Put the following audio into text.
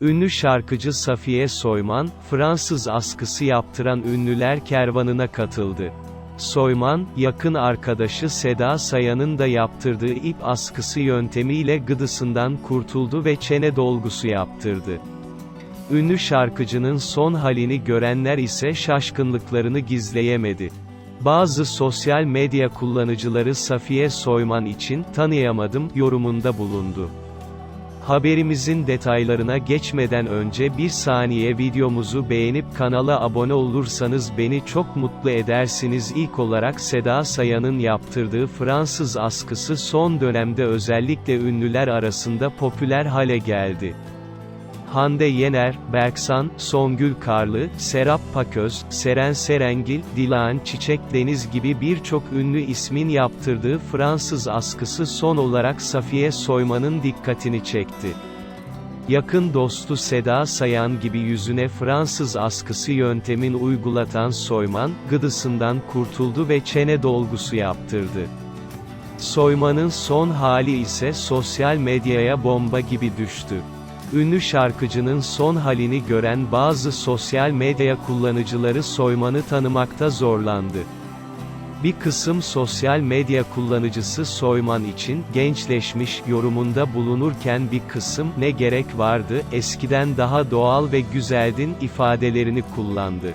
Ünlü şarkıcı Safiye Soyman, Fransız askısı yaptıran ünlüler kervanına katıldı. Soyman, yakın arkadaşı Seda Sayan'ın da yaptırdığı ip askısı yöntemiyle gıdısından kurtuldu ve çene dolgusu yaptırdı. Ünlü şarkıcının son halini görenler ise şaşkınlıklarını gizleyemedi. Bazı sosyal medya kullanıcıları Safiye Soyman için tanıyamadım yorumunda bulundu. Haberimizin detaylarına geçmeden önce bir saniye videomuzu beğenip kanala abone olursanız beni çok mutlu edersiniz. İlk olarak Seda Sayan'ın yaptırdığı Fransız askısı son dönemde özellikle ünlüler arasında popüler hale geldi. Hande Yener, Berksan, Songül Karlı, Serap Paköz, Seren Serengil, Dilan Çiçek Deniz gibi birçok ünlü ismin yaptırdığı Fransız askısı son olarak Safiye Soyman'ın dikkatini çekti. Yakın dostu Seda Sayan gibi yüzüne Fransız askısı yöntemin uygulatan Soyman, gıdısından kurtuldu ve çene dolgusu yaptırdı. Soyman'ın son hali ise sosyal medyaya bomba gibi düştü. Ünlü şarkıcının son halini gören bazı sosyal medya kullanıcıları Soyman'ı tanımakta zorlandı. Bir kısım sosyal medya kullanıcısı Soyman için gençleşmiş yorumunda bulunurken bir kısım ne gerek vardı, eskiden daha doğal ve güzeldin ifadelerini kullandı.